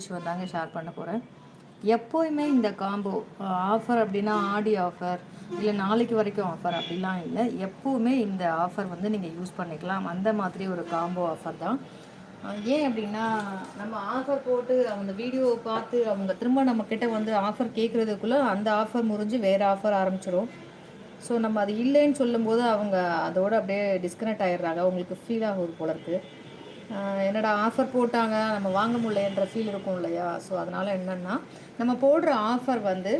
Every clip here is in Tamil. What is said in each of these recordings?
விஷயம் தாங்க ஷேர் பண்ண போகிறேன் எப்போயுமே இந்த காம்போ ஆஃபர் அப்படின்னா ஆடி ஆஃபர் இல்லை நாளைக்கு வரைக்கும் ஆஃபர் அப்படிலாம் இல்லை. எப்போவுமே இந்த ஆஃபர் வந்து நீங்கள் யூஸ் பண்ணிக்கலாம். அந்த மாதிரி ஒரு காம்போ ஆஃபர் தான். ஏன் அப்படின்னா நம்ம ஆஃபர் போட்டு அந்த வீடியோவை பார்த்து அவங்க திரும்ப நம்மக்கிட்ட வந்து ஆஃபர் கேட்குறதுக்குள்ளே அந்த ஆஃபர் முறிஞ்சு வேறு ஆஃபர் ஆரம்பிச்சிடும் ஸோ நம்ம அது இல்லைன்னு சொல்லும்போது அவங்க அதோட அப்படியே டிஸ்கனெக்ட் ஆயிடுறாங்க. அவங்களுக்கு ஃபீல் ஆகுது போல இருக்குது என்னடா ஆஃபர் போட்டாங்க நம்ம வாங்க முடியலன்ற ஃபீல் இருக்கும் இல்லையா? ஸோ அதனால் என்னென்னா நம்ம போடுற ஆஃபர் வந்து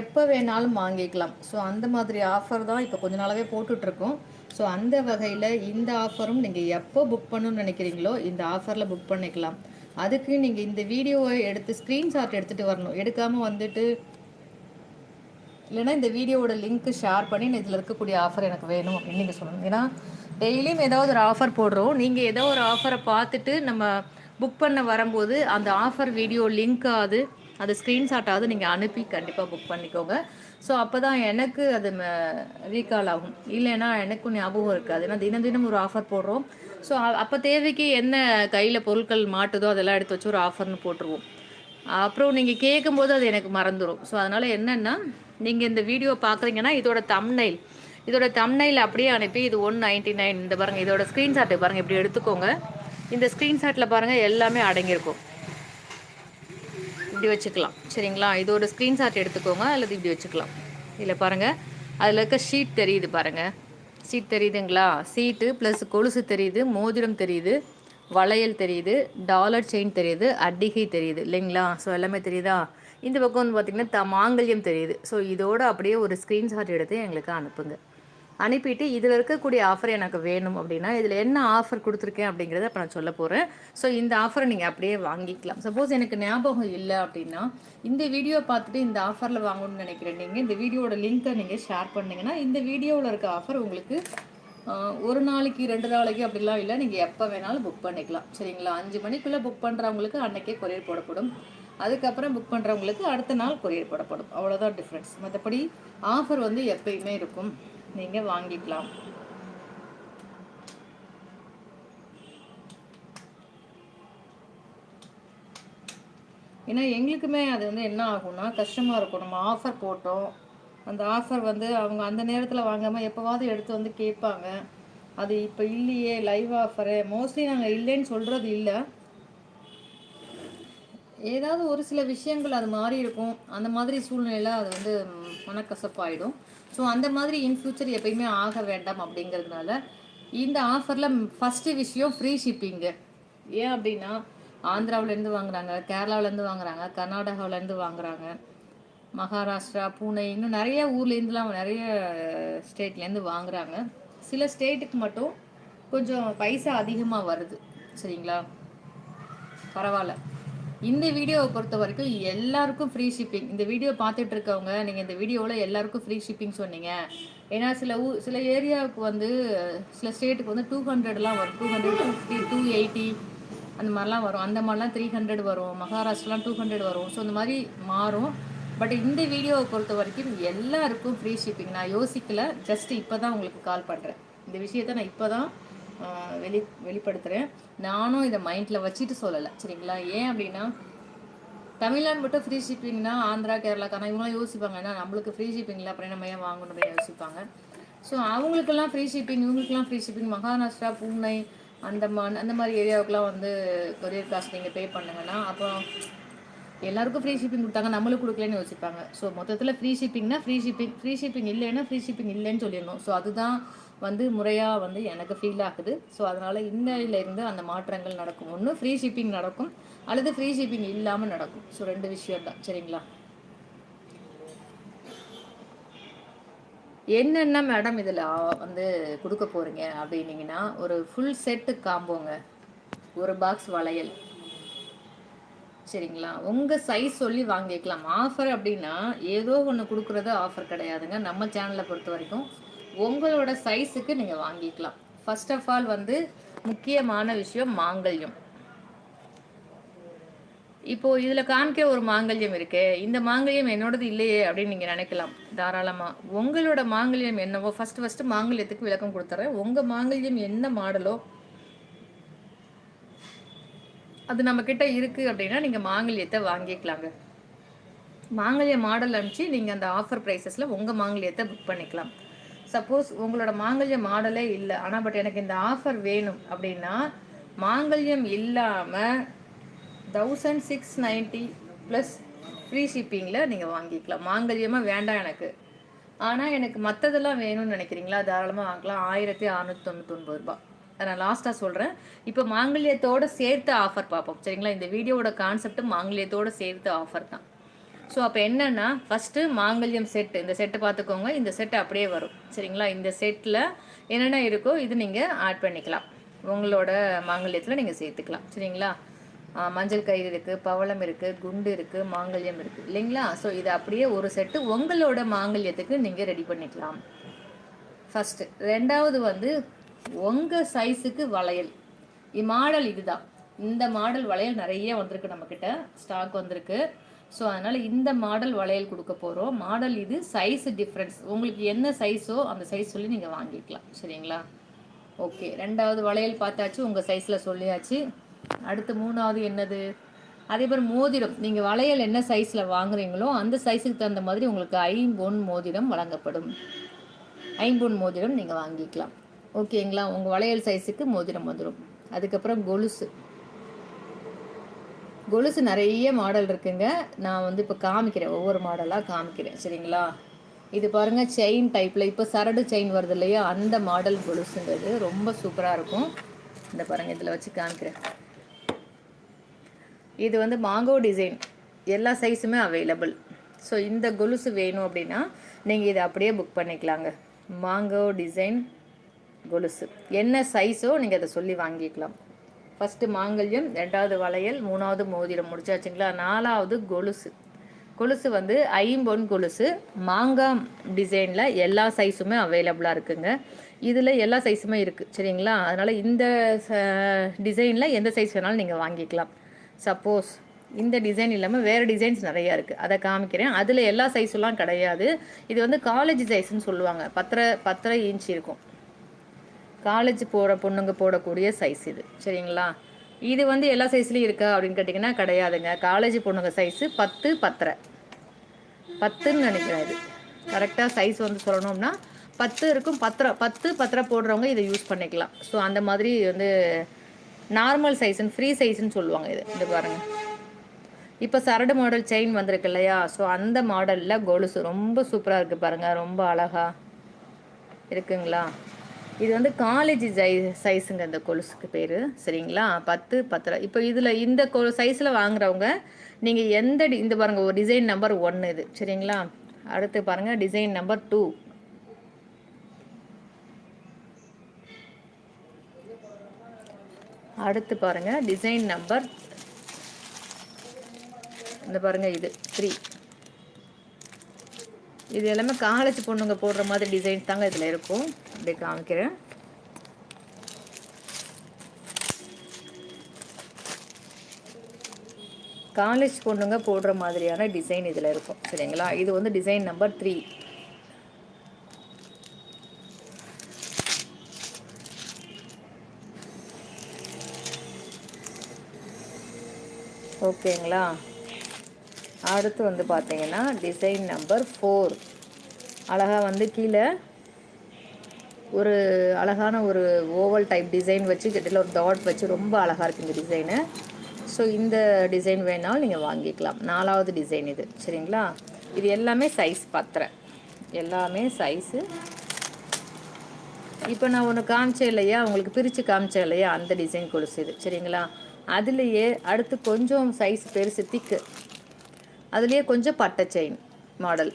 எப்போ வேணாலும் வாங்கிக்கலாம். ஸோ அந்த மாதிரி ஆஃபர் தான் இப்போ கொஞ்ச நாளாகவே போட்டுட்ருக்கோம். ஸோ அந்த வகையில் இந்த ஆஃபரும் நீங்கள் எப்போ புக் பண்ணணும்னு நினைக்கிறீங்களோ இந்த ஆஃபரில் புக் பண்ணிக்கலாம். அதுக்கு நீங்கள் இந்த வீடியோவை எடுத்து ஸ்க்ரீன்ஷாட் எடுத்துகிட்டு வரணும். எடுக்காமல் வந்துட்டு இல்லைன்னா இந்த வீடியோவோட லிங்க்கு ஷேர் பண்ணி இதில் இருக்கக்கூடிய ஆஃபர் எனக்கு வேணும் அப்படின்னு நீங்கள் சொல்லணும். ஏன்னா டெய்லியும் ஏதாவது ஒரு ஆஃபர் போடுறோம். நீங்கள் ஏதோ ஒரு ஆஃபரை பார்த்துட்டு நம்ம புக் பண்ண வரும்போது அந்த ஆஃபர் வீடியோ லிங்க்காவது அது ஸ்க்ரீன்ஷாட்டாவது நீங்கள் அனுப்பி கண்டிப்பாக புக் பண்ணிக்கோங்க. ஸோ அப்போ தான் எனக்கு அது ரீகால் ஆகும். இல்லைன்னா எனக்கும் ஞாபகம் இருக்காது. ஏன்னா தினம் தினம் ஒரு ஆஃபர் போடுறோம். ஸோ அப்போ தேவைக்கு என்ன கையில் பொருட்கள் மாட்டுதோ அதெல்லாம் எடுத்து வச்சு ஒரு ஆஃபர்னு போட்டுருவோம். அப்புறம் நீங்கள் கேட்கும்போது அது எனக்கு மறந்துடும் ஸோ அதனால் என்னென்னா நீங்கள் இந்த வீடியோ பார்க்குறீங்கன்னா இதோட தம்னைல் இதோட தம்னையில் அப்படியே அனுப்பி இது ஒன் நைன்ட்டி நைன் இந்த பாருங்கள் இதோட ஸ்க்ரீன்ஷாட்டை பாருங்கள் இப்படி எடுத்துக்கோங்க. இந்த ஸ்க்ரீன்ஷாட்டில் பாருங்கள் எல்லாமே அடங்கியிருக்கும். இப்படி வச்சுக்கலாம். சரிங்களா? இதோட ஸ்க்ரீன்ஷாட் எடுத்துக்கோங்க அல்லது இப்படி வச்சுக்கலாம். இதில் பாருங்கள் அதில் இருக்க ஷீட் தெரியுது பாருங்கள் ஷீட் தெரியுதுங்களா? சீட்டு ப்ளஸ் கொலுசு தெரியுது மோதிரம் தெரியுது வளையல் தெரியுது டாலர் செயின் தெரியுது அட்டிகை தெரியுது இல்லைங்களா? ஸோ எல்லாமே தெரியுதா? இந்த பக்கம் வந்து பார்த்திங்கன்னா த மாங்கல்யம் தெரியுது. ஸோ இதோட அப்படியே ஒரு ஸ்க்ரீன்ஷாட் எடுத்து எங்களுக்கு அனுப்புங்க. அனுப்பிட்டு இதில் இருக்கக்கூடிய ஆஃபர் எனக்கு வேணும் அப்படின்னா இதில் என்ன ஆஃபர் கொடுத்துருக்கேன் அப்படிங்கிறத இப்போ நான் சொல்ல போகிறேன் ஸோ இந்த ஆஃபரை நீங்கள் அப்படியே வாங்கிக்கலாம். சப்போஸ் எனக்கு ஞாபகம் இல்லை அப்படின்னா இந்த வீடியோ பார்த்துட்டு இந்த ஆஃபரில் வாங்கணும்னு நினைக்கிறேன். நீங்கள் இந்த வீடியோட லிங்க்கை நீங்கள் ஷேர் பண்ணிங்கன்னா இந்த வீடியோவில் இருக்க ஆஃபர் உங்களுக்கு ஒரு நாளைக்கு ரெண்டு நாளைக்கு அப்படிலாம் இல்லை. நீங்கள் எப்போ வேணாலும் புக் பண்ணிக்கலாம். சரிங்களா? அஞ்சு மணிக்குள்ளே புக் பண்ணுறவங்களுக்கு அன்றைக்கே கொரியர் போடப்படும். அதுக்கப்புறம் புக் பண்ணுறவங்களுக்கு அடுத்த நாள் கொரியர் போடப்படும். அவ்வளோதான் டிஃப்ரென்ஸ் மற்றபடி ஆஃபர் வந்து எப்பயுமே இருக்கும். நீங்கள் வாங்கிக்கலாம். ஏன்னா எங்களுக்குமே அது வந்து என்ன ஆகும்னா கஷ்டமாக இருக்கும். நம்ம ஆஃபர் போட்டோம். அந்த ஆஃபர் வந்து அவங்க அந்த நேரத்தில் வாங்காமல் எப்போவாவது எடுத்து வந்து கேட்பாங்க. அது இப்போ இல்லையே லைவ் ஆஃபரு மோஸ்ட்லி நாங்கள் இல்லைன்னு சொல்கிறது இல்லை. ஏதாவது ஒரு சில விஷயங்கள் அது மாறி இருக்கும். அந்த மாதிரி சூழ்நிலையில் அது வந்து மனக்கசப்பாயிடும். ஸோ அந்த மாதிரி இன் ஃபியூச்சர் எப்பயுமே ஆக வேண்டாம் அப்படிங்கிறதுனால இந்த ஆஃபரில் ஃபஸ்ட்டு விஷயம் ஃப்ரீ ஷிப்பிங்கு ஏன் அப்படின்னா ஆந்திராவிலேருந்து வாங்குறாங்க கேரளாவிலேருந்து வாங்குறாங்க கர்நாடகாவிலேருந்து வாங்குறாங்க மகாராஷ்டிரா பூனே இன்னும் நிறைய ஊர்லேருந்துலாம் நிறைய ஸ்டேட்லேருந்து வாங்குறாங்க. சில ஸ்டேட்டுக்கு மட்டும் கொஞ்சம் பைசா அதிகமாக வருது. சரிங்களா? பரவாயில்ல. இந்த வீடியோவை பொறுத்த வரைக்கும் எல்லாருக்கும் ஃப்ரீ ஷிப்பிங் இந்த வீடியோ பார்த்துட்டு இருக்கவங்க நீங்கள் இந்த வீடியோவில் எல்லாருக்கும் ஃப்ரீ ஷிப்பிங் சொன்னீங்க. ஏன்னா சில ஊ சில ஏரியாவுக்கு வந்து சில ஸ்டேட்டுக்கு வந்து டூ ஹண்ட்ரட்லாம் வரும். Two hundred two fifty two eighty அந்த மாதிரிலாம் வரும். அந்த மாதிரிலாம் த்ரீ ஹண்ட்ரட் வரும். மகாராஷ்டிரலாம் டூ ஹண்ட்ரட் வரும். ஸோ இந்த மாதிரி மாறும். பட் இந்த வீடியோவை பொறுத்த வரைக்கும் எல்லாருக்கும் ஃப்ரீ ஷிப்பிங் நான் யோசிக்கல. ஜஸ்ட் இப்போ தான் உங்களுக்கு கால் பண்ணுறேன் இந்த விஷயத்தை நான் இப்போ தான் வெளி வெளிப்படுத்துகிறேன் நானும் இதை மைண்டில் வச்சுட்டு சொல்லலை. சரிங்களா? ஏன் அப்படின்னா தமிழ்நாடு மட்டும் ஃப்ரீ ஷிப்பிங்னா ஆந்திரா கேரளா கர்நாடகா இவங்களாம் யோசிப்பாங்க. ஏன்னா நம்மளுக்கு ஃப்ரீ ஷிப்பிங்கில் அப்புறம் நம்ம ஏன் வாங்கணும் அப்படின்னு யோசிப்பாங்க. ஸோ அவங்களுக்கெல்லாம் ஃப்ரீ ஷிப்பிங் இவங்களுக்குலாம் ஃப்ரீ ஷிப்பிங் மகாராஷ்டிரா பூனை அந்தமான் அந்த மாதிரி ஏரியாவுக்குலாம் வந்து கொரியர் காஸ்ட் நீங்கள் பே பண்ணுங்கன்னா அப்புறம் எல்லாருக்கும் ஃப்ரீ ஷிப்பிங் கொடுத்தாங்க நம்மளுக்கு கொடுக்கலன்னு யோசிப்பாங்க. ஸோ மொத்தத்தில் ஃப்ரீ ஷிப்பிங்னா ஃப்ரீ ஷிப்பிங் ஃப்ரீ ஷிப்பிங் இல்லைன்னா ஃப்ரீ ஷிப்பிங் இல்லைன்னு சொல்லிடணும். ஸோ அதுதான் வந்து முறையாக வந்து எனக்கு ஃபீல் ஆகுது. ஸோ அதனால் இன்னையிலேருந்து அந்த மாற்றங்கள் நடக்கும். ஒன்று ஃப்ரீ ஷிப்பிங் நடக்கும். அல்லது ஃப்ரீ ஷிப்பிங் இல்லாமல் நடக்கும். ஸோ ரெண்டு விஷயம் தான். சரிங்களா? என்னென்ன மேடம் இதில் வந்து கொடுக்க போகிறீங்க அப்படின்னீங்கன்னா ஒரு ஃபுல் செட்டு காம்போங்க ஒரு பாக்ஸ் வளையல். சரிங்களா? உங்கள் சைஸ் சொல்லி வாங்கிக்கலாம். ஆஃபர் அப்படின்னா ஏதோ ஒன்று கொடுக்குறது ஆஃபர் கிடையாதுங்க. நம்ம சேனலை பொறுத்த வரைக்கும் உங்களோட சைஸுக்கு நீங்கள் வாங்கிக்கலாம். ஃபர்ஸ்ட் ஆஃப் ஆல் வந்து முக்கியமான விஷயம் மாங்கல்யம். இப்போ இதுல காமிக்க ஒரு மாங்கல்யம் இருக்கே. இந்த மாங்கல்யம் என்னோடது இல்லையே அப்படின்னு நீங்க நினைக்கலாம். தாராளமா. உங்களோட மாங்கல்யம் என்னவோ ஃபர்ஸ்ட் ஃபர்ஸ்ட் மாங்கல்யத்துக்கு விளக்கம் கொடுத்துறேன். உங்க மாங்கல்யம் என்ன மாடலோ அது நம்மக்கிட்ட இருக்குது அப்படின்னா நீங்கள் மாங்கல்யத்தை வாங்கிக்கலாங்க. மாங்கல்ய மாடல் அனுப்பிச்சு நீங்கள் அந்த ஆஃபர் ப்ரைஸஸில் உங்கள் மாங்கல்யத்தை புக் பண்ணிக்கலாம். சப்போஸ் உங்களோட மாங்கல்ய மாடலே இல்லை. ஆனால் பட் எனக்கு இந்த ஆஃபர் வேணும் அப்படின்னா மாங்கல்யம் இல்லாமல் thousand six ninety plus free ஷிப்பிங்கில் நீங்கள் வாங்கிக்கலாம். மாங்கல்யமாக வேண்டாம் எனக்கு. ஆனால் எனக்கு மற்றதெல்லாம் வேணும்னு நினைக்கிறீங்களா? தாராளமாக வாங்கலாம். ஆயிரத்தி அறநூற்றி தொண்ணூத்தொன்பது ரூபாய். அதை நான் லாஸ்ட்டாக சொல்கிறேன் இப்போ மாங்கல்யத்தோடு சேர்த்து ஆஃபர் பார்ப்போம். சரிங்களா? இந்த வீடியோவோட கான்செப்ட் மாங்கல்யத்தோடு சேர்த்து ஆஃபர் தான். ஸோ அப்போ என்னென்னா ஃபஸ்ட்டு மாங்கல்யம் செட்டு இந்த செட்டு பார்த்துக்கோங்க. இந்த செட்டு அப்படியே வரும். சரிங்களா? இந்த செட்டில் என்னென்ன இருக்கோ இது நீங்கள் ஆட் பண்ணிக்கலாம். உங்களோட மாங்கல்யத்தில் நீங்கள் சேர்த்துக்கலாம். சரிங்களா? மஞ்சள் கயிறு இருக்குது பவளம் இருக்குது குண்டு இருக்குது மாங்கல்யம் இருக்குது இல்லைங்களா? ஸோ இது அப்படியே ஒரு செட்டு உங்களோட மாங்கல்யத்துக்கு நீங்கள் ரெடி பண்ணிக்கலாம். ஃபஸ்ட்டு ரெண்டாவது வந்து உங்கள் சைஸுக்கு வளையல். இ மாடல் இதுதான். இந்த மாடல் வளையல் நிறைய வந்திருக்கு நம்மக்கிட்ட ஸ்டாக் வந்திருக்கு. ஸோ அதனால் இந்த மாடல் வளையல் கொடுக்க போகிறோம் மாடல் இது சைஸ் டிஃப்ரென்ஸ் உங்களுக்கு என்ன சைஸோ அந்த சைஸ் சொல்லி நீங்கள் வாங்கிக்கலாம். சரிங்களா? ஓகே ரெண்டாவது வளையல் பார்த்தாச்சு. உங்கள் சைஸில் சொல்லியாச்சு. அடுத்து மூணாவது என்னது? அதே மாதிரி மோதிரம். நீங்கள் வளையல் என்ன சைஸில் வாங்குறீங்களோ அந்த சைஸுக்கு தகுந்த மாதிரி உங்களுக்கு ஐம்பொன் மோதிரம் வழங்கப்படும். ஐம்பொன் மோதிரம் நீங்கள் வாங்கிக்கலாம். ஓகேங்களா? உங்கள் வளையல் சைஸுக்கு மோதிரம் வந்துடும் அதுக்கப்புறம் கொலுசு. கொலுசு நிறைய மாடல் இருக்குங்க. நான் வந்து இப்போ காமிக்கிறேன். ஒவ்வொரு மாடலாக காமிக்கிறேன். சரிங்களா? இது பாருங்கள் செயின் டைப்பில் இப்போ சரடு செயின் வருது இல்லையா? அந்த மாடல் கொலுசுங்கிறது ரொம்ப சூப்பராக இருக்கும். இந்த பாருங்கள் இதில் வச்சு காமிக்கிறேன். இது வந்து மாங்கோ டிசைன் எல்லா சைஸுமே அவைலபிள் ஸோ இந்த கொலுசு வேணும் அப்படின்னா நீங்கள் இதை அப்படியே புக் பண்ணிக்கலாங்க. மாங்கோ டிசைன் கொலுசு. என்ன சைஸோ நீங்கள் அதை சொல்லி வாங்கிக்கலாம். ஃபஸ்ட்டு மாங்கல்யம் ரெண்டாவது வளையல் மூணாவது மோதிரம். முடிச்சாச்சுங்களா? நாலாவது கொலுசு. கொலுசு வந்து ஐம்பொன் கொலுசு. மாங்காய் டிசைனில் எல்லா சைஸுமே அவைலபிளாக இருக்குங்க. இதில் எல்லா சைஸுமே இருக்குது சரிங்களா? அதனால் இந்த டிசைனில் எந்த சைஸ் வேணாலும் நீங்கள் வாங்கிக்கலாம். சப்போஸ் இந்த டிசைன் இல்லாமல் வேறு டிசைன்ஸ் நிறையா இருக்குது அதை காமிக்கிறேன். அதில் எல்லா சைஸெல்லாம் கிடையாது. இது வந்து காலேஜ் சைஸ்ன்னு சொல்லுவாங்க. பத்தரை பத்தரை இன்ச் இருக்கும். காலேஜ் போகிற பொண்ணுங்க போடக்கூடிய சைஸ் இது. சரிங்களா? இது வந்து எல்லா சைஸ்லேயும் இருக்கா அப்படின்னு கேட்டிங்கன்னா கிடையாதுங்க. காலேஜ் பொண்ணுங்க சைஸு பத்து பத்தரை. பத்துன்னு நினைக்கிறேன் இது. கரெக்டாக சைஸ் வந்து சொல்லணும்னா பத்து இருக்கும் பத்தரை. பத்து பத்திரம் போடுறவங்க இதை யூஸ் பண்ணிக்கலாம். ஸோ அந்த மாதிரி வந்து நார்மல் சைஸ்ன்னு ஃப்ரீ சைஸ்ன்னு சொல்லுவாங்க இது. இந்த பாருங்கள் இப்போ சரடு மாடல் செயின் வந்திருக்கு இல்லையா? ஸோ அந்த மாடலில் கொலுசு ரொம்ப சூப்பராக இருக்குது பாருங்கள் ரொம்ப அழகாக இருக்குங்களா? இது வந்து காலேஜ் சை சைஸுங்க இந்த கொலுசுக்கு பேர் சரிங்களா? பத்து பத்தரை. இப்போ இதில் இந்த கொ சைஸில் வாங்குறவங்க நீங்கள் எந்த டி இந்த பாருங்கள் ஒரு டிசைன் நம்பர் ஒன்று இது சரிங்களா? அடுத்து பாருங்கள் டிசைன் நம்பர் டூ அடுத்து பாருங்கள் டிசைன் நம்பர் இந்த பாருங்கள் இது த்ரீ இது எல்லாமே காலேஜ் பொண்ணுங்க போடுற மாதிரி டிசைன்ஸ் தாங்க இதில் இருக்கும். அப்படி காமிக்கிறேன். காலேஜ் பொண்ணுங்க போடுற மாதிரியான டிசைன் இதில் இருக்கும். சரிங்களா? இது வந்து டிசைன் நம்பர் த்ரீ. ஓகேங்களா? அடுத்து வந்து பார்த்தீங்கன்னா டிசைன் நம்பர் ஃபோர். அழகாக வந்து கீழே ஒரு அழகான ஒரு ஓவல் டைப் டிசைன் வச்சு கிட்டத்தில் ஒரு டாட் வச்சு ரொம்ப அழகாக இருக்குது இந்த டிசைனு ஸோ இந்த டிசைன் வேணாலும் நீங்கள் வாங்கிக்கலாம். நாலாவது டிசைன் இது. சரிங்களா? இது எல்லாமே சைஸ் பத்தரை எல்லாமே சைஸு இப்போ நான் ஒன்று காமிச்சேன் இல்லையா? உங்களுக்கு பிரித்து காமிச்சேன் இல்லையா? அந்த டிசைன் கொலுசு இது. சரிங்களா? அதுலேயே அடுத்து கொஞ்சம் சைஸ் பெருசு திக்கு அதுலேயே கொஞ்சம் பட்டை செயின் மாடல்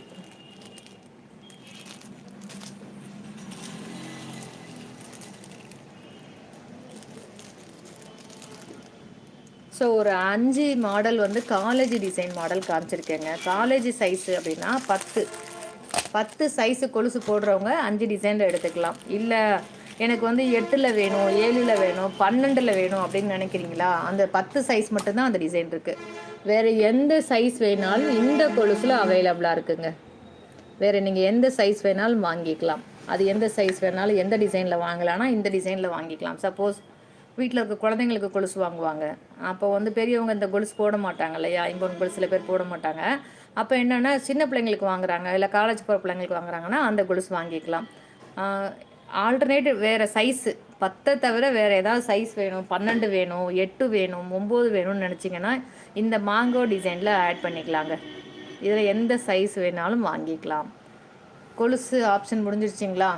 ஸோ ஒரு அஞ்சு மாடல் வந்து காலேஜ் டிசைன் மாடல் காமிச்சிருக்கேங்க. காலேஜ் சைஸு அப்படின்னா பத்து. பத்து சைஸு கொலுசு போடுறவங்க அஞ்சு டிசைனில் எடுத்துக்கலாம். இல்லை எனக்கு வந்து எட்டில் வேணும் ஏழில் வேணும் பன்னெண்டில் வேணும் அப்படின்னு நினைக்கிறீங்களா? அந்த பத்து சைஸ் மட்டும்தான் அந்த டிசைன் இருக்குது வேறு எந்த சைஸ் வேணாலும் இந்த கொலுசில் அவைலபிளாக இருக்குங்க. வேறு நீங்கள் எந்த சைஸ் வேணாலும் வாங்கிக்கலாம். அது எந்த சைஸ் வேணாலும் எந்த டிசைனில் வாங்கலாம்னா இந்த டிசைனில் வாங்கிக்கலாம். சப்போஸ் வீட்டில் இருக்க குழந்தைங்களுக்கு கொலுசு வாங்குவாங்க. அப்போ வந்து பெரியவங்க இந்த கொலுசு போட மாட்டாங்க இல்லையா? ஐம்பது கொலுசு சில பேர் போட மாட்டாங்க. அப்போ என்னென்னா சின்ன பிள்ளைங்களுக்கு வாங்குறாங்க இல்லை காலேஜ் போகிற பிள்ளைங்களுக்கு வாங்குறாங்கன்னா அந்த கொலுசு வாங்கிக்கலாம். ஆல்டர்னேட்டிவ் வேறு சைஸு பத்தை தவிர வேறு ஏதாவது சைஸ் வேணும் பன்னெண்டு வேணும் எட்டு வேணும் ஒம்பது வேணும்னு நினச்சிங்கன்னா இந்த மாங்கோ டிசைனில் ஆட் பண்ணிக்கலாங்க. இதில் எந்த சைஸ் வேணாலும் வாங்கிக்கலாம். கொலுசு ஆப்ஷன் முடிஞ்சிருச்சிங்களா?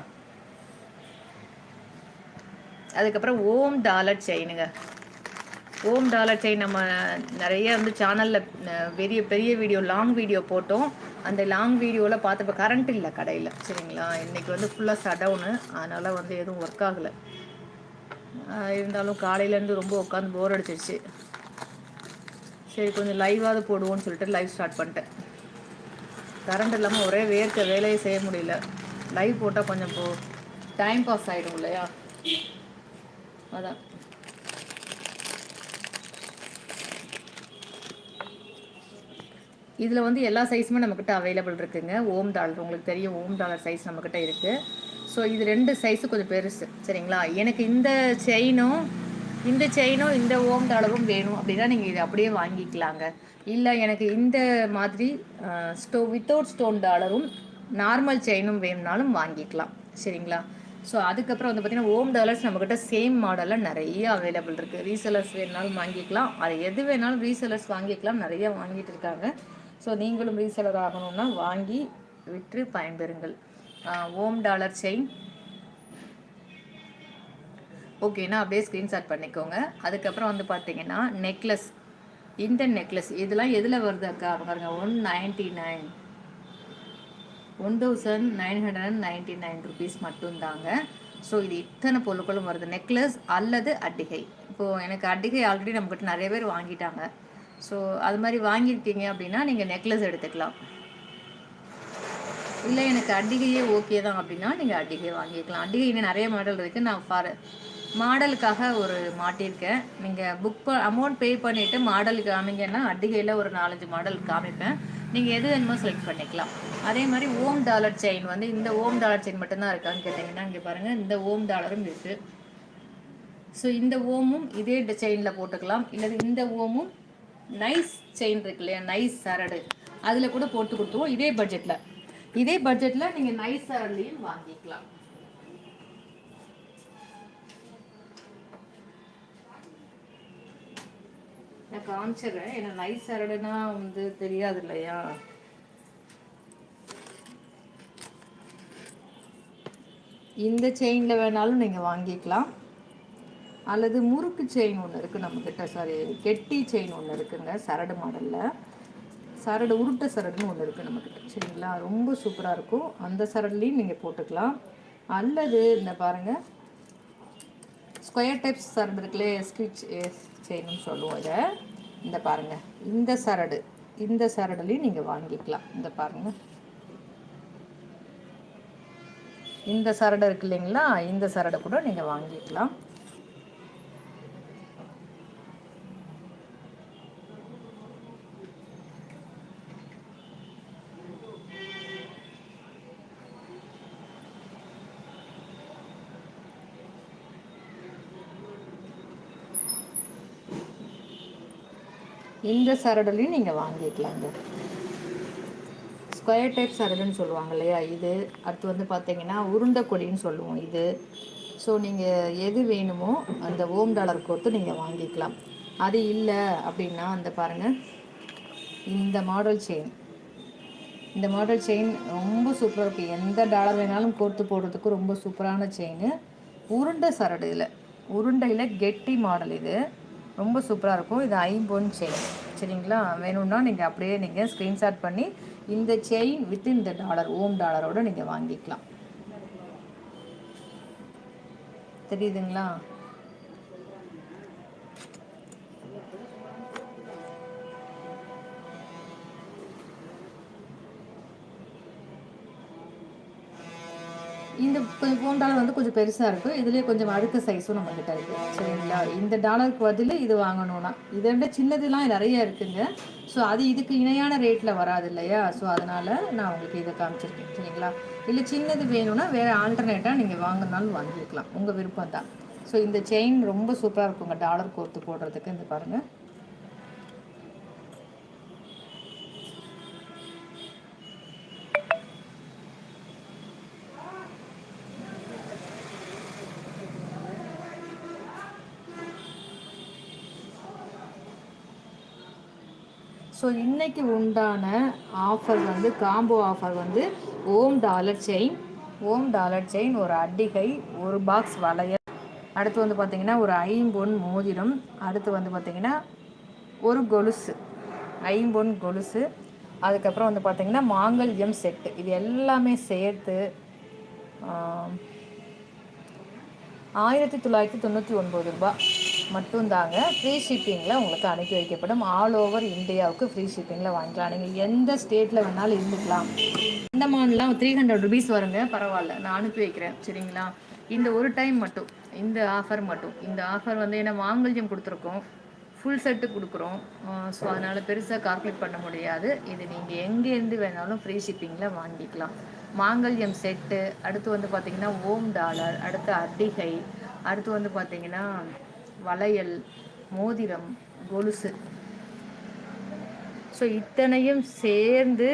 அதுக்கப்புறம் ஓம் டாலர் செயினுங்க. ஓம் டாலர் செயின் நம்ம நிறைய வந்து சேனலில் பெரிய பெரிய வீடியோ லாங் வீடியோ போட்டோம். அந்த லாங் வீடியோவில் பார்த்தப்ப கரண்ட் இல்லை கடையில். சரிங்களா? இன்றைக்கி வந்து ஃபுல்லாக சடவுனு அதனால் வந்து எதுவும் ஒர்க் ஆகலை. இருந்தாலும் காலையிலேருந்து ரொம்ப உட்காந்து போர் அடிச்சிருச்சு. சரி கொஞ்சம் லைவாவது போடுவோம்னு சொல்லிட்டு லைவ் ஸ்டார்ட் பண்ணிட்டேன். கரண்ட் இல்லாமல் ஒரே வேர்க்க வேலையை செய்ய முடியல. லைவ் போட்டால் கொஞ்சம் போ டைம் பாஸ் ஆகிடும் இல்லையா? அதான். இதில் வந்து எல்லா சைஸுமே நம்மக்கிட்ட அவைலபிள் இருக்குதுங்க ஓம் டாலர். உங்களுக்கு தெரியும் ஓம் டாலர் சைஸ் நம்மக்கிட்ட இருக்குது ஸோ இது ரெண்டு சைஸு கொஞ்சம் பெருசு சரிங்களா? எனக்கு இந்த செயினும் இந்த செயினும் இந்த ஓம் டாலரும் வேணும் அப்படின்னா நீங்கள் இதை அப்படியே வாங்கிக்கலாங்க. இல்லை எனக்கு இந்த மாதிரி ஸ்டோ வித்தவுட் ஸ்டோன் டாலரும் நார்மல் செயினும் வேணும்னாலும் வாங்கிக்கலாம் சரிங்களா? ஸோ அதுக்கப்புறம் வந்து பார்த்திங்கன்னா ஓம் டாலர்ஸ் நம்மக்கிட்ட சேம் மாடலில் நிறைய அவைலபிள் இருக்குது ரீசெலர்ஸ் வேணாலும் வாங்கிக்கலாம். அது எது வேணாலும் ரீசெலர்ஸ் வாங்கிக்கலாம். நிறைய வாங்கிட்டு இருக்காங்க. ஸோ நீங்களும் ரீசெலர் ஆகணும்னா வாங்கி விற்று பயன்பெறுங்கள். ஓம் டாலர் செயின் ஓகேனா அப்படியே ஸ்க்ரீன்ஷாட் பண்ணிக்கோங்க. அதுக்கப்புறம் வந்து பார்த்தீங்கன்னா நெக்லஸ் இந்த நெக்லஸ் இதெல்லாம் எதில் வருது அக்கா? பாருங்க one ninety nine one thousand nine hundred and ninety nine rupees மட்டும்தாங்க. ஸோ இது இத்தனை பொருட்களும் வருது. நெக்லஸ் அல்லது அட்டிகை. இப்போது எனக்கு அட்டிகை ஆல்ரெடி நம்மக்கிட்ட நிறைய பேர் வாங்கிட்டாங்க. ஸோ அது மாதிரி வாங்கியிருக்கீங்க அப்படின்னா நீங்கள் நெக்லஸ் எடுத்துக்கலாம். இல்லை எனக்கு அட்டிகையே ஓகே தான் அப்படின்னா நீங்கள் அட்டிகை வாங்கிக்கலாம். அட்டிகை இன்னும் நிறைய மாடல் இருக்குது நான் ஃபார் மாடலுக்காக ஒரு மாட்டியிருக்கேன் நீங்கள் புக் ப அமௌண்ட் பே பண்ணிவிட்டு மாடல் காமிங்கன்னா அட்டிகையில் ஒரு நாலஞ்சு மாடல் காமிப்பேன். நீங்கள் எது வேணுமோ செலக்ட் பண்ணிக்கலாம். அதே மாதிரி ஓம் டாலர் செயின் வந்து இந்த ஓம் டாலர் செயின் மட்டும்தான் இருக்கான்னு கேட்டிங்கன்னா இங்கே பாருங்கள் இந்த ஓம் டாலரும் இருக்குது ஸோ இந்த ஓமும் இதே செயினில் போட்டுக்கலாம். இல்லை இந்த ஓமும் நைஸ் செயின் இருக்கு இல்லையா? நைஸ் சரடு அதில் கூட போட்டு கொடுத்துருவோம். இதே பட்ஜெட்டில் இதே பட்ஜெட்டில் நீங்கள் நைஸ் சரட்லேயும் வாங்கிக்கலாம். நான் காமிச்சிடுறேன். ஏன்னா நைஸ் சரடுனா வந்து தெரியாது இல்லையா? இந்த செயினில் வேணாலும் நீங்கள் வாங்கிக்கலாம். அல்லது முறுக்கு செயின் ஒன்று இருக்குது நம்மக்கிட்ட சாரி கெட்டி செயின் ஒன்று இருக்குங்க சரடு மாடலில் சரடு உருட்ட சரடுன்னு ஒன்று இருக்குது நம்மக்கிட்ட சரிங்களா? ரொம்ப சூப்பராக இருக்கும். அந்த சரடுலேயும் நீங்கள் போட்டுக்கலாம். அல்லது இந்த பாருங்கள் ஸ்கொயர் டைப்ஸ் சரடு இருக்குல்லே ஸ்டிச் செயின்னு சொல்லுவோம் இதை. இந்த பாருங்கள் இந்த சரடு இந்த சரடுலையும் நீங்கள் வாங்கிக்கலாம். இந்த பாருங்கள் இந்த சரடு இருக்கு இல்லைங்களா? இந்த சரடை கூட நீங்கள் வாங்கிக்கலாம். இந்த சரடுலையும் நீங்கள் வாங்கிக்கலாங்க. ஸ்கொயர் டைப் சரடுன்னு சொல்லுவாங்க இல்லையா? இது. அடுத்து வந்து பார்த்தீங்கன்னா உருண்டை கொடின்னு சொல்லுவோம் இது. ஸோ நீங்கள் எது வேணுமோ அந்த ஓம் டாலர் கோர்த்து நீங்கள் வாங்கிக்கலாம். அது இல்லை அப்படின்னா அந்த பாருங்கள் இந்த மாடல் செயின் இந்த மாடல் செயின் ரொம்ப சூப்பராக இருக்குது எந்த டாலர் வேணாலும் கோர்த்து போடுறதுக்கு ரொம்ப சூப்பரான செயின் உருண்டை சரடு இதில். உருண்டையில் கெட்டி மாடல் இது. ரொம்ப சூப்பராக இருக்கும். இது ஐம்பொன் செயின் சரிங்களா? வேணும்னா நீங்கள் அப்படியே நீங்கள் ஸ்க்ரீன்ஷாட் பண்ணி இந்த செயின் வித் இந்த டாலர் ஓம் டாலரோட நீங்கள் வாங்கிக்கலாம். தெரியுதுங்களா? கொஞ்சம் ஃபோன் வந்து கொஞ்சம் பெருசாக இருக்கும். இதுலேயே கொஞ்சம் அடுத்த சைஸும் நம்மக்கிட்ட இருக்குது சரிங்களா? இந்த டாலருக்கு பதில் இது வாங்கணும்னா இதை விட சின்னதுலாம் நிறைய இருக்குங்க. ஸோ அது இதுக்கு இணையான ரேட்டில் வராது இல்லையா? ஸோ அதனால் நான் உங்களுக்கு இதை காமிச்சிருக்கேன். சரிங்களா? இல்லை சின்னது வேணும்னா வேறு ஆல்டர்னேட்டாக நீங்கள் வாங்கினாலும் வாங்கிக்கலாம். உங்கள் விருப்பம் தான். ஸோ இந்த செயின் ரொம்ப சூப்பராக இருக்குங்க. டாலர் கோர்த்து போடுறதுக்கு. இந்த பாருங்கள் ஸோ இன்றைக்கி உண்டான ஆஃபர் வந்து காம்போ ஆஃபர் வந்து Om dollar chain. Om dollar chain ஒரு அடிகை ஒரு பாக்ஸ் வளையல். அடுத்து வந்து பார்த்திங்கன்னா ஒரு ஐம்பொன் மோதிரம். அடுத்து வந்து பார்த்திங்கன்னா ஒரு கொலுசு. ஐம்பொன் கொலுசு. அதுக்கப்புறம் வந்து பார்த்திங்கன்னா மாங்கல்யம் செட்டு இது எல்லாமே சேர்த்து ஆயிரத்தி தொள்ளாயிரத்தி தொண்ணூற்றி ஒன்பது ரூபாய். மட்டும்தாங்க. ஃப்ரீ ஷிப்பிங்கில் உங்களுக்கு அனுப்பி வைக்கப்படும். ஆல் ஓவர் இந்தியாவுக்கு ஃப்ரீ ஷிப்பிங்கில் வாங்கிக்கலாம். நீங்கள் எந்த ஸ்டேட்டில் வேணாலும் இருந்துக்கலாம். இந்த மாடலாம் த்ரீ ஹண்ட்ரட் ருபீஸ் வருங்க. பரவாயில்ல. நான் அனுப்பி வைக்கிறேன். சரிங்களா? இந்த ஒரு டைம் மட்டும். இந்த ஆஃபர் மட்டும். இந்த ஆஃபர் வந்து என்ன மாங்கல்யம் கொடுத்துருக்கோம். ஃபுல் செட்டு கொடுக்குறோம். ஸோ அதனால் பெருசாக கால்குலேட் பண்ண முடியாது. இது நீங்கள் எங்கேருந்து வேணாலும் ஃப்ரீ ஷிப்பிங்கில் வாங்கிக்கலாம். மாங்கல்யம் செட்டு அடுத்து வந்து பார்த்திங்கன்னா ஓம் டாலர் அடுத்து அட்டிகை அடுத்து வந்து பார்த்திங்கன்னா வளையல் மோதிரம் கொலுசு. ஸோ இத்தனையும் சேர்ந்து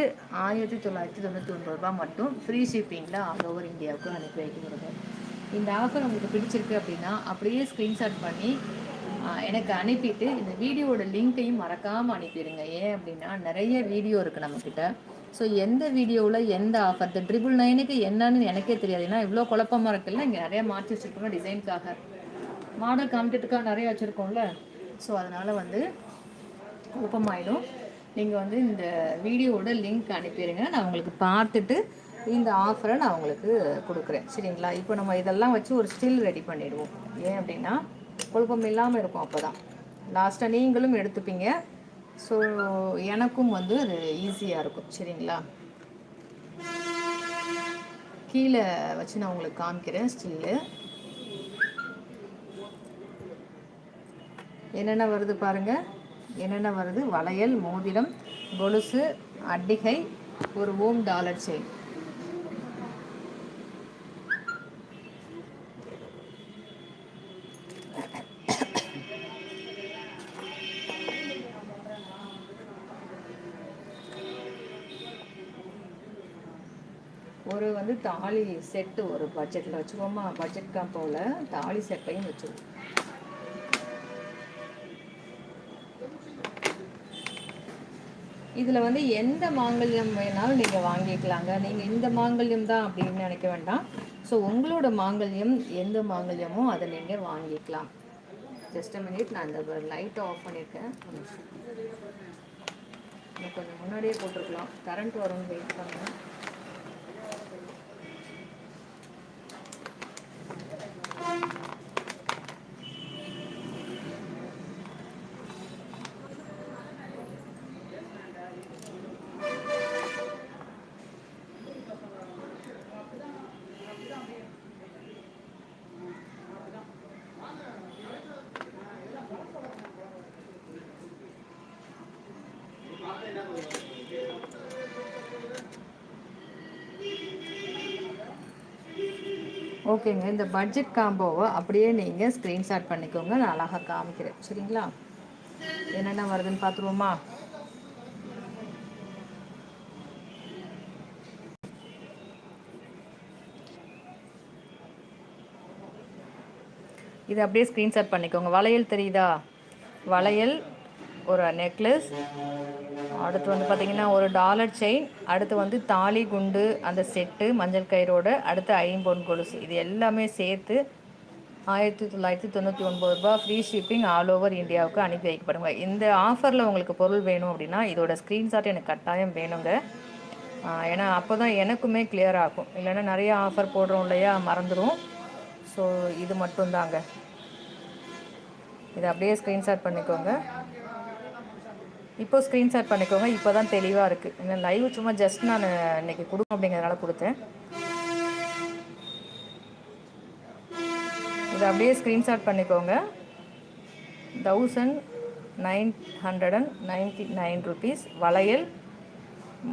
ஆயிரத்தி தொள்ளாயிரத்தி தொண்ணூற்றி ஒன்பது ரூபா மட்டும் ஃப்ரீ ஷிப்பிங்கில் ஆல் ஓவர் இந்தியாவுக்கு அனுப்பி வைக்கப்படுது இந்த ஆஃபர் உங்களுக்கு பிடிச்சிருக்கு அப்படின்னா அப்படியே ஸ்க்ரீன்ஷாட் பண்ணி எனக்கு அனுப்பிட்டு இந்த வீடியோவோட லிங்க்கையும் மறக்காமல் அனுப்பிடுங்க. ஏன் அப்படின்னா நிறைய வீடியோ இருக்குது நம்மக்கிட்ட ஸோ எந்த வீடியோவில் எந்த ஆஃபர் இந்த ட்ரிபிள் நைனுக்கு என்னன்னு எனக்கே தெரியாது. ஏன்னா இவ்வளோ குழப்பமாக இருக்குல்ல இங்கே நிறையா மாற்றி வச்சுருக்கோம் டிசைனுக்காக மாடல் காமிக்கிறதுக்காக நிறைய வச்சுருக்கோம்ல. ஸோ அதனால் வந்து குழப்பமாயிடும் நீங்கள் வந்து இந்த வீடியோவோட லிங்க் அனுப்பிடுங்க நான் உங்களுக்கு பார்த்துட்டு இந்த ஆஃபரை நான் உங்களுக்கு கொடுக்குறேன். சரிங்களா? இப்போ நம்ம இதெல்லாம் வச்சு ஒரு ஸ்டில் ரெடி பண்ணிடுவோம். ஏன் அப்படின்னா குழப்பம் இல்லாமல் இருக்கும் அப்போ தான் லாஸ்ட்டாக நீங்களும் எடுத்துப்பீங்க. ஸோ எனக்கும் வந்து அது ஈஸியாக இருக்கும். சரிங்களா? கீழே வச்சு நான் உங்களுக்கு காமிக்கிறேன் ஸ்டில்லு என்னென்ன வருது பாருங்கள் என்னென்ன வருது? வளையல் மோதிரம் கொலுசு அட்டிகை ஒரு ஓம் டாலர் செயின். ஒரு வந்து தாலி செட்டு ஒரு பட்ஜெட்டில் வச்சுக்கோமா. பட்ஜெட் காம்போவில் தாலி செட்டையும் வச்சுருவோம் இதில் வந்து எந்த மாங்கல்யம் வேணாலும் நீங்கள் வாங்கிக்கலாங்க. நீங்கள் இந்த மாங்கல்யம் தான் அப்படின்னு நினைக்க வேண்டாம். ஸோ உங்களோட மாங்கல்யம் எந்த மாங்கல்யமோ அதை நீங்கள் வாங்கிக்கலாம். ஜஸ்ட் மினிட் நான் இந்த லைட்டை ஆஃப் பண்ணியிருக்கேன் கொஞ்சம் முன்னாடியே போட்டிருக்கலாம். கரண்ட் வரும்னு வெயிட் பண்ணுங்கள் ஓகேங்க இந்த பட்ஜெட் காம்போவை அப்படியே நீங்கள் ஸ்க்ரீன்ஷாட் பண்ணிக்கோங்க நான் அழகாக காமிக்கிறேன். சரிங்களா? என்னென்ன வருதுன்னு பார்த்துருவோமா? இது அப்படியே ஸ்க்ரீன்ஷாட் பண்ணிக்கோங்க. வளையல் தெரியுதா? வளையல் ஒரு நெக்லஸ் அடுத்து வந்து பார்த்திங்கன்னா ஒரு டாலர் செயின் அடுத்து வந்து தாலி குண்டு அந்த செட்டு மஞ்சள் கயிறோடு அடுத்து ஐம்பொன் கொலுசு. இது எல்லாமே சேர்த்து ஆயிரத்தி தொள்ளாயிரத்தி தொண்ணூற்றி ஒன்பது ரூபா ஃப்ரீ ஷிப்பிங் ஆல் ஓவர் இந்தியாவுக்கு அனுப்பி வைக்கப்படுங்க. இந்த ஆஃபரில் உங்களுக்கு பொருள் வேணும் அப்படின்னா இதோட ஸ்க்ரீன்ஷாட் எனக்கு கட்டாயம் வேணுங்க. ஏன்னா அப்போ தான் எனக்குமே கிளியர் ஆகும். இல்லைன்னா நிறைய ஆஃபர் போடுறோம் இல்லையா மறந்துடும் ஸோ இது மட்டும்தாங்க. இதை அப்படியே ஸ்க்ரீன்ஷாட் பண்ணிக்கோங்க. இப்போ ஸ்க்ரீன்ஷாட் பண்ணிக்கோங்க இப்போ தான் தெளிவாக இருக்குது இந்த லைவ் சும்மா ஜஸ்ட் நான் இன்றைக்கி கொடுக்கும் அப்படிங்கிறதுனால கொடுத்தேன். இதை அப்படியே ஸ்க்ரீன்ஷாட் பண்ணிக்கோங்க. Thousand nine hundred and ninety nine rupees வளையல்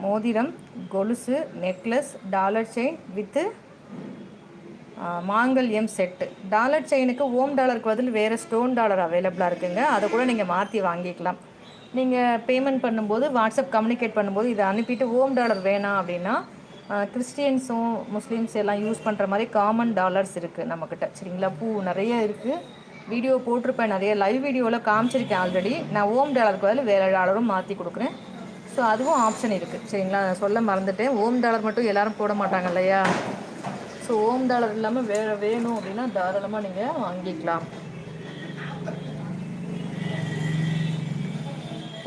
மோதிரம் கொலுசு நெக்லஸ் டாலர் செயின் வித்து மாங்கல்யம் செட்டு டாலர் செயினுக்கு ஓம் டாலருக்கு பதில் வேறு ஸ்டோன் டாலர் அவைலபிளாக இருக்குங்க. அதை கூட நீங்கள் மாற்றி வாங்கிக்கலாம். நீங்கள் பேமெண்ட் பண்ணும்போது வாட்ஸ்அப் கம்யூனிகேட் பண்ணும்போது இதை அனுப்பிட்டு ஹோம் டாலர் வேணாம் அப்படின்னா கிறிஸ்டியன்ஸும் முஸ்லீம்ஸ் எல்லாம் யூஸ் பண்ணுற மாதிரி காமன் டாலர்ஸ் இருக்குது நம்மக்கிட்ட சரிங்களா? பூ நிறைய இருக்குது வீடியோ போட்டிருப்பேன். நிறைய லைவ் வீடியோவில் காமிச்சிருக்கேன் ஆல்ரெடி நான் ஓம் டாலருக்கு பதில் வேறு டாலரும் மாற்றி கொடுக்குறேன். ஸோ அதுவும் ஆப்ஷன் இருக்குது சரிங்களா? நான் சொல்ல மறந்துட்டேன். ஓம் டாலர் மட்டும் எல்லோரும் போட மாட்டாங்க இல்லையா? ஸோ ஓம் டாலர் இல்லாமல் வேறு வேணும் அப்படின்னா தாராளமாக நீங்கள் வாங்கிக்கலாம்.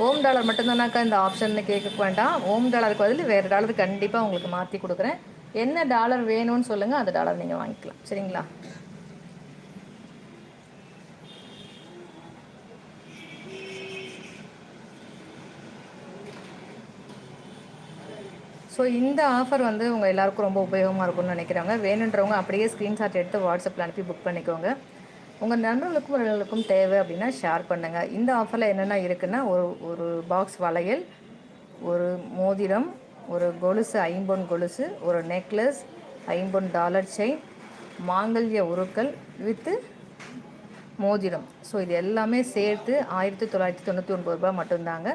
ஓம் டாலர் மட்டும்தானாக்கா இந்த ஆப்ஷன் கேட்க வேண்டாம். ஓம் டாலருக்கு பதில் வேறு டாலர் கண்டிப்பாக உங்களுக்கு மாற்றி கொடுக்குறேன். என்ன டாலர் வேணும்னு சொல்லுங்கள் அந்த டாலர் நீங்கள் வாங்கிக்கலாம். சரிங்களா? ஸோ இந்த ஆஃபர் வந்து உங்கள் எல்லாருக்கும் ரொம்ப உபயோகமாக இருக்கும்னு நினைக்கிறாங்க வேணுன்றவங்க அப்படியே ஸ்க்ரீன்ஷாட் எடுத்து வாட்ஸ்அப்பில் அனுப்பி புக் பண்ணிக்கோங்க. உங்கள் நண்பர்களுக்கும் உறவுகளுக்கும் தேவை அப்படின்னா ஷேர் பண்ணுங்கள் இந்த ஆஃபரில் என்னென்ன இருக்குன்னா ஒரு ஒரு பாக்ஸ் வளையல் ஒரு மோதிரம் ஒரு கொலுசு ஐம்பொன் கொலுசு ஒரு நெக்லஸ் ஐம்பொன் டாலர் செயின் மாங்கல்ய உருக்கள் வித்து மோதிரம். ஸோ இது எல்லாமே சேர்த்து ஆயிரத்தி தொள்ளாயிரத்தி தொண்ணூற்றி ஒன்பது ரூபாய் மட்டும்தாங்க.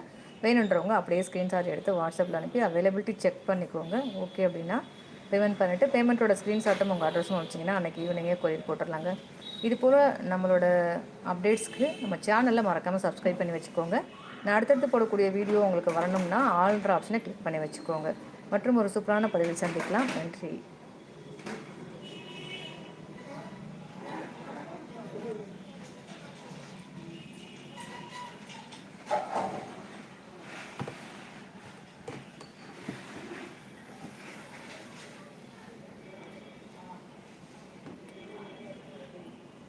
வேணுன்றவங்க அப்படியே ஸ்க்ரீன்ஷாட் எடுத்து வாட்ஸ்அப்பில் அனுப்பி அவைலபிலிட்டி செக் பண்ணிக்கோங்க. ஓகே அப்படின்னா பேமெண்ட் பண்ணிவிட்டு பேமெண்ட்டோட ஸ்க்ரீன்ஷாட்டும் உங்கள் அட்ரஸும் வச்சிங்கன்னா அன்றைக்கி ஈவினிங்கே கொரியர் போட்டுடலாங்க இது போல் நம்மளோட அப்டேட்ஸ்க்கு நம்ம சேனலில் மறக்காமல் சப்ஸ்கிரைப் பண்ணி வச்சுக்கோங்க. நான் அடுத்தடுத்து போடக்கூடிய வீடியோ உங்களுக்கு வரணும்னா ஆல்ன்ற ஆப்ஷனை கிளிக் பண்ணி வச்சுக்கோங்க. மற்றும் ஒரு சூப்பரான பதிவில் சந்திக்கலாம். நன்றி.